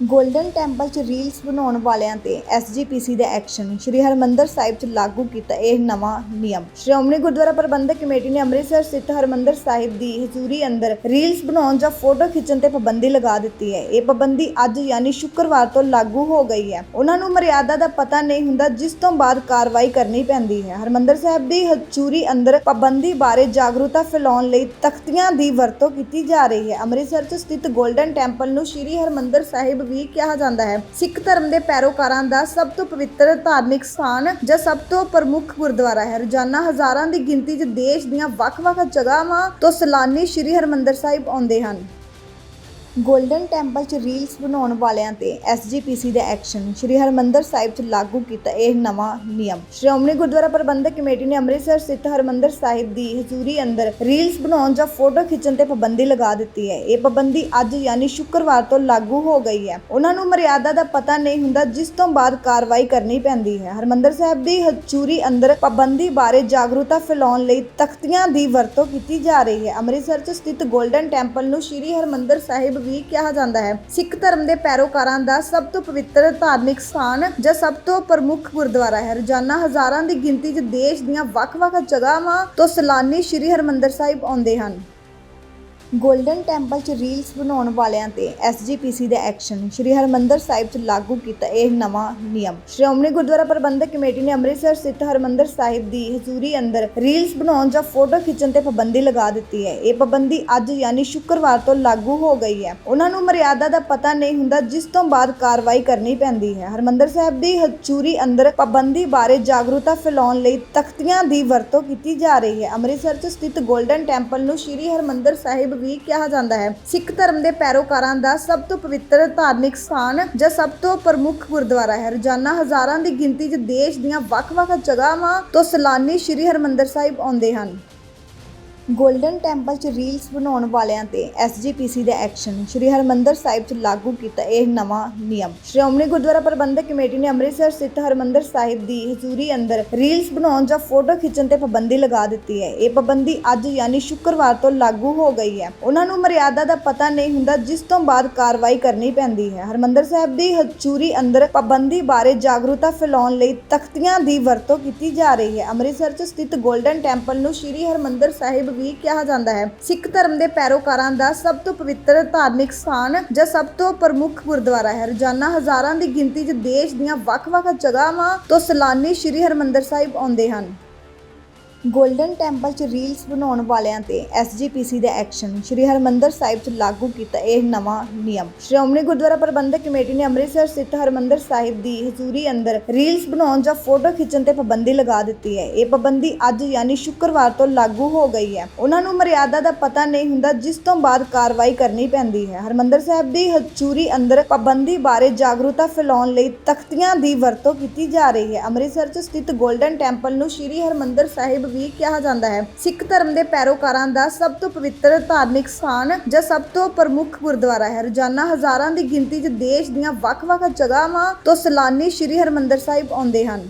Golden temple 'ਚ reels ਬਣਾਉਣ ਵਾਲਿਆਂ ਤੇ ਐਸਜੀਪੀਸੀ ਦਾ ਐਕਸ਼ਨ ਸ਼੍ਰੀ ਹਰਮੰਦਰ ਸਾਹਿਬ 'ਚ ਲਾਗੂ ਕੀਤਾ ਇਹ ਨਵਾਂ ਨਿਯਮ। ਸ਼੍ਰੋਮਣੀ ਗੁਰਦੁਆਰਾ ਪ੍ਰਬੰਧਕ ਕਮੇਟੀ ਨੇ ਅੰਮ੍ਰਿਤਸਰ ਸਥਿਤ ਹਰਮੰਦਰ ਸਾਹਿਬ ਦੀ ਹਜ਼ੂਰੀ ਅੰਦਰ ਰੀਲਸ ਬਣਾਉਣ ਜਾਂ ਫੋਟੋ ਖਿੱਚਣ ਤੇ ਪਾਬੰਦੀ ਲਗਾ ਦਿੱਤੀ ਹੈ। ਇਹ ਪਾਬੰਦੀ ਅੱਜ ਯਾਨੀ ਸ਼ੁੱਕਰਵਾਰ ਤੋਂ ਲਾਗੂ ਹੋ ਗਈ ਹੈ। ਉਹਨਾਂ ਨੂੰ ਮਰਿਆਦਾ ਦਾ ਪਤਾ ਨਹੀਂ ਹੁੰਦਾ, ਜਿਸ ਤੋਂ ਬਾਅਦ ਕਾਰਵਾਈ ਕਰਨੀ ਪੈਂਦੀ ਹੈ। ਹਰਮੰਦਰ ਸਾਹਿਬ ਦੀ ਹਜ਼ੂਰੀ ਅੰਦਰ ਪਾਬੰਦੀ ਬਾਰੇ ਜਾਗਰੂਕਤਾ ਫੈਲਾਉਣ ਲਈ ਤਖਤੀਆਂ ਦੀ ਵਰਤੋਂ ਕੀਤੀ ਜਾ ਰਹੀ ਹੈ। ਅੰਮ੍ਰਿਤਸਰ 'ਚ ਸਥਿਤ ਗੋਲਡਨ ਟੈਂਪਲ ਨੂੰ ਸ਼੍ਰੀ ਹਰਮੰਦਰ ਸਾਹਿਬ ਵੀ ਕਿਹਾ ਜਾਂਦਾ ਹੈ। ਸਿੱਖ ਧਰਮ ਦੇ ਪੈਰੋਕਾਰਾਂ ਦਾ ਸਭ ਤੋਂ ਪਵਿੱਤਰ ਧਾਰਮਿਕ ਸਥਾਨ ਜਾਂ ਸਭ ਤੋਂ ਪ੍ਰਮੁੱਖ ਗੁਰਦੁਆਰਾ ਹੈ। ਰੋਜ਼ਾਨਾ ਹਜ਼ਾਰਾਂ ਦੀ ਗਿਣਤੀ 'ਚ ਦੇਸ਼ ਦੀਆਂ ਵੱਖ-ਵੱਖ ਜਗ੍ਹਾਵਾਂ ਤੋਂ ਸੈਲਾਨੀ ਸ਼੍ਰੀ ਹਰਮੰਦਰ ਸਾਹਿਬ ਆਉਂਦੇ ਹਨ। ਗੋਲਡਨ ਟੈਂਪਲ 'ਚ ਰੀਲਸ ਬਣਾਉਣ ਵਾਲਿਆਂ ਤੇ ਐਸਜੀਪੀਸੀ ਦਾ ਐਕਸ਼ਨ। ਸ਼੍ਰੀ ਹਰਮੰਦਰ ਸਾਹਿਬ 'ਚ ਲਾਗੂ ਕੀਤਾ ਇਹ ਨਵਾਂ ਨਿਯਮ। ਸ਼੍ਰੋਮਣੀ ਗੁਰਦੁਆਰਾ ਪ੍ਰਬੰਧਕ ਕਮੇਟੀ ਨੇ ਅੰਮ੍ਰਿਤਸਰ ਸਥਿਤ ਹਰਮੰਦਰ ਸਾਹਿਬ ਦੀ ਹਜ਼ੂਰੀ ਅੰਦਰ ਰੀਲਸ ਬਣਾਉਣ ਜਾਂ ਫੋਟੋ ਖਿੱਚਣ ਤੇ ਪਾਬੰਦੀ ਲਗਾ ਦਿੱਤੀ ਹੈ। ਇਹ ਪਾਬੰਦੀ ਅੱਜ ਯਾਨੀ ਸ਼ੁੱਕਰਵਾਰ ਤੋਂ ਲਾਗੂ ਹੋ ਗਈ ਹੈ। ਉਹਨਾਂ ਨੂੰ ਮਰਿਆਦਾ ਦਾ ਪਤਾ ਨਹੀਂ ਹੁੰਦਾ, ਜਿਸ ਤੋਂ ਬਾਅਦ ਕਾਰਵਾਈ ਕਰਨੀ ਪੈਂਦੀ ਹੈ। ਹਰਮੰਦਰ ਸਾਹਿਬ ਦੀ ਹਜ਼ੂਰੀ ਅੰਦਰ ਪਾਬੰਦੀ ਬਾਰੇ ਜਾਗਰੂਕਤਾ ਫੈਲਾਉਣ ਲਈ ਤਖਤੀਆਂ ਦੀ ਵਰਤੋਂ ਕੀਤੀ ਜਾ ਰਹੀ ਹੈ। ਅੰਮ੍ਰਿਤਸਰ 'ਚ ਸਥਿਤ ਗੋਲਡਨ ਟੈਂਪਲ ਨੂੰ ਸ਼੍ਰੀ ਹਰਮੰਦਰ ਸਾਹਿਬ ਵੀ ਕਿਹਾ ਜਾਂਦਾ ਹੈ। ਸਿੱਖ ਧਰਮ ਦੇ ਪੈਰੋਕਾਰਾਂ ਦਾ ਸਭ ਤੋਂ ਪਵਿੱਤਰ ਧਾਰਮਿਕ ਸਥਾਨ ਜਾਂ ਸਭ ਤੋਂ ਪ੍ਰਮੁੱਖ ਗੁਰਦੁਆਰਾ ਹੈ। ਰੋਜ਼ਾਨਾ ਹਜ਼ਾਰਾਂ ਦੀ ਗਿਣਤੀ 'ਚ ਦੇਸ਼ ਦੀਆਂ ਵੱਖ-ਵੱਖ ਜਗ੍ਹਾਵਾਂ ਤੋਂ ਸੈਲਾਨੀ ਸ਼੍ਰੀ ਹਰਮੰਦਰ ਸਾਹਿਬ ਆਉਂਦੇ ਹਨ। ਗੋਲਡਨ ਟੈਂਪਲ 'ਚ ਰੀਲਸ ਬਣਾਉਣ ਵਾਲਿਆਂ ਤੇ ਐਸਜੀਪੀਸੀ ਦਾ ਐਕਸ਼ਨ ਸ਼੍ਰੀ ਹਰਮੰਦਰ ਸਾਹਿਬ 'ਚ ਲਾਗੂ ਕੀਤਾ ਇਹ ਨਵਾਂ ਨਿਯਮ। ਸ਼੍ਰੋਮਣੀ ਗੁਰਦੁਆਰਾ ਪ੍ਰਬੰਧਕ ਕਮੇਟੀ ਨੇ ਅੰਮ੍ਰਿਤਸਰ ਸਥਿਤ ਹਰਮੰਦਰ ਸਾਹਿਬ ਦੀ ਹਜ਼ੂਰੀ ਅੰਦਰ ਰੀਲਸ ਬਣਾਉਣ ਜਾਂ ਫੋਟੋ ਖਿੱਚਣ ਤੇ ਪਾਬੰਦੀ ਲਗਾ ਦਿੱਤੀ ਹੈ। ਇਹ ਪਾਬੰਦੀ ਅੱਜ ਯਾਨੀ ਸ਼ੁੱਕਰਵਾਰ ਤੋਂ ਲਾਗੂ ਹੋ ਗਈ ਹੈ। ਉਹਨਾਂ ਨੂੰ ਮਰਿਆਦਾ ਦਾ ਪਤਾ ਨਹੀਂ ਹੁੰਦਾ, ਜਿਸ ਤੋਂ ਬਾਅਦ ਕਾਰਵਾਈ ਕਰਨੀ ਪੈਂਦੀ ਹੈ। ਹਰਮੰਦਰ ਸਾਹਿਬ ਦੀ ਹਜ਼ੂਰੀ ਅੰਦਰ ਪਾਬੰਦੀ ਬਾਰੇ ਜਾਗਰੂਕਤਾ ਫੈਲਾਉਣ ਲਈ ਤਖਤੀਆਂ ਦੀ ਵਰਤੋਂ ਕੀਤੀ ਜਾ ਰਹੀ ਹੈ। ਅੰਮ੍ਰਿਤਸਰ 'ਚ ਸਥਿਤ ਗੋਲਡਨ ਟੈਂਪਲ ਨੂੰ ਸ਼੍ਰੀ ਹਰਮੰਦਰ ਸਾਹਿਬ ਵੀ ਕਿਹਾ ਜਾਂਦਾ ਹੈ। ਸਿੱਖ ਧਰਮ ਦੇ ਪੈਰੋਕਾਰਾਂ ਦਾ ਸਭ ਤੋਂ ਪਵਿੱਤਰ ਧਾਰਮਿਕ ਸਥਾਨ ਜਾਂ ਸਭ ਤੋਂ ਪ੍ਰਮੁੱਖ ਗੁਰਦੁਆਰਾ ਹੈ। ਰੋਜ਼ਾਨਾ ਹਜ਼ਾਰਾਂ ਦੀ ਗਿਣਤੀ 'ਚ ਦੇਸ਼ ਦੀਆਂ ਵੱਖ-ਵੱਖ ਜਗ੍ਹਾਵਾਂ ਤੋਂ ਸੈਲਾਨੀ ਸ਼੍ਰੀ ਹਰਮੰਦਰ ਸਾਹਿਬ ਆਉਂਦੇ ਹਨ। ਗੋਲਡਨ ਟੈਂਪਲ 'ਚ ਰੀਲਸ ਬਣਾਉਣ ਵਾਲਿਆਂ ਤੇ ਐਸਜੀਪੀਸੀ ਦਾ ਐਕਸ਼ਨ। ਸ਼੍ਰੀ ਹਰਮੰਦਰ ਸਾਹਿਬ 'ਚ ਲਾਗੂ ਕੀਤਾ ਇਹ ਨਵਾਂ ਨਿਯਮ। ਸ਼੍ਰੋਮਣੀ ਗੁਰਦੁਆਰਾ ਪ੍ਰਬੰਧਕ ਕਮੇਟੀ ਨੇ ਅੰਮ੍ਰਿਤਸਰ ਸਥਿਤ ਹਰਮੰਦਰ ਸਾਹਿਬ ਦੀ ਹਜ਼ੂਰੀ ਅੰਦਰ ਰੀਲਸ ਬਣਾਉਣ ਜਾਂ ਫੋਟੋ ਖਿੱਚਣ ਤੇ ਪਾਬੰਦੀ ਲਗਾ ਦਿੱਤੀ ਹੈ। ਇਹ ਪਾਬੰਦੀ ਅੱਜ ਯਾਨੀ ਸ਼ੁੱਕਰਵਾਰ ਤੋਂ ਲਾਗੂ ਹੋ ਗਈ ਹੈ। ਉਹਨਾਂ ਨੂੰ ਮਰਿਆਦਾ ਦਾ ਪਤਾ ਨਹੀਂ ਹੁੰਦਾ, ਜਿਸ ਤੋਂ ਬਾਅਦ ਕਾਰਵਾਈ ਕਰਨੀ ਪੈਂਦੀ ਹੈ। ਹਰਮੰਦਰ ਸਾਹਿਬ ਦੀ ਹਜ਼ੂਰੀ ਅੰਦਰ ਪਾਬੰਦੀ ਬਾਰੇ ਜਾਗਰੂਕਤਾ ਫੈਲਾਉਣ ਲਈ ਤਖਤੀਆਂ ਦੀ ਵਰਤੋਂ ਕੀਤੀ ਜਾ ਰਹੀ ਹੈ। ਅੰਮ੍ਰਿਤਸਰ 'ਚ ਸਥਿਤ ਗੋਲਡਨ ਟੈਂਪਲ ਨੂੰ ਸ਼੍ਰੀ ਹਰਮੰਦਰ ਸਾਹਿਬ ਵੀ ਕਿਹਾ ਜਾਂਦਾ ਹੈ। ਸਿੱਖ ਧਰਮ ਦੇ ਪੈਰੋਕਾਰਾਂ ਦਾ ਸਭ ਤੋਂ ਪਵਿੱਤਰ ਧਾਰਮਿਕ ਸਥਾਨ ਜਾਂ ਸਭ ਤੋਂ ਪ੍ਰਮੁੱਖ ਗੁਰਦੁਆਰਾ ਹੈ। ਰੋਜ਼ਾਨਾ ਹਜ਼ਾਰਾਂ ਦੀ ਗਿਣਤੀ 'ਚ ਦੇਸ਼ ਦੀਆਂ ਵੱਖ-ਵੱਖ ਜਗ੍ਹਾਵਾਂ ਤੋਂ ਸੈਲਾਨੀ ਸ਼੍ਰੀ ਹਰਮੰਦਰ ਸਾਹਿਬ ਆਉਂਦੇ ਹਨ। ਗੋਲਡਨ ਟੈਂਪਲ 'ਚ ਰੀਲਸ ਬਣਾਉਣ ਵਾਲਿਆਂ ਤੇ ਐਸਜੀਪੀਸੀ ਦਾ ਐਕਸ਼ਨ ਸ਼੍ਰੀ ਹਰਮੰਦਰ ਸਾਹਿਬ 'ਚ ਲਾਗੂ ਕੀਤਾ ਇਹ ਨਵਾਂ ਨਿਯਮ। ਸ਼੍ਰੋਮਣੀ ਗੁਰਦੁਆਰਾ ਪ੍ਰਬੰਧਕ ਕਮੇਟੀ ਨੇ ਅੰਮ੍ਰਿਤਸਰ ਸਥਿਤ ਹਰਮੰਦਰ ਸਾਹਿਬ ਦੀ ਹਜ਼ੂਰੀ ਅੰਦਰ ਰੀਲਸ ਬਣਾਉਣ ਜਾਂ ਫੋਟੋ ਖਿੱਚਣ ਤੇ ਪਾਬੰਦੀ ਲਗਾ ਦਿੱਤੀ ਹੈ। ਇਹ ਪਾਬੰਦੀ ਅੱਜ ਯਾਨੀ ਸ਼ੁੱਕਰਵਾਰ ਤੋਂ ਲਾਗੂ ਹੋ ਗਈ ਹੈ। ਉਹਨਾਂ ਨੂੰ ਮਰਿਆਦਾ ਦਾ ਪਤਾ ਨਹੀਂ ਹੁੰਦਾ, ਜਿਸ ਤੋਂ ਬਾਅਦ ਕਾਰਵਾਈ ਕਰਨੀ ਪੈਂਦੀ ਹੈ। ਹਰਮੰਦਰ ਸਾਹਿਬ ਦੀ ਹਜ਼ੂਰੀ ਅੰਦਰ ਪਾਬੰਦੀ ਬਾਰੇ ਜਾਗਰੂਕਤਾ ਫੈਲਾਉਣ ਲਈ ਤਖਤੀਆਂ ਦੀ ਵਰਤੋਂ ਕੀਤੀ ਜਾ ਰਹੀ ਹੈ। ਅੰਮ੍ਰਿਤਸਰ 'ਚ ਸਥਿਤ ਗੋਲਡਨ ਟੈਂਪਲ ਨੂੰ ਸ਼੍ਰੀ ਹਰਮੰਦਰ ਸਾਹਿਬ ਵੀ ਕਿਹਾ ਜਾਂਦਾ ਹੈ। ਸਿੱਖ ਧਰਮ ਦੇ ਪੈਰੋਕਾਰਾਂ ਦਾ ਸਭ ਤੋਂ ਪਵਿੱਤਰ ਧਾਰਮਿਕ ਸਥਾਨ ਜਾਂ ਸਭ ਤੋਂ ਪ੍ਰਮੁੱਖ ਗੁਰਦੁਆਰਾ ਹੈ। ਰੋਜ਼ਾਨਾ ਹਜ਼ਾਰਾਂ ਦੀ ਗਿਣਤੀ 'ਚ ਦੇਸ਼ ਦੀਆਂ ਵੱਖ-ਵੱਖ ਜਗ੍ਹਾਵਾਂ ਤੋਂ ਸੈਲਾਨੀ ਸ਼੍ਰੀ ਹਰਮੰਦਰ ਸਾਹਿਬ ਆਉਂਦੇ ਹਨ।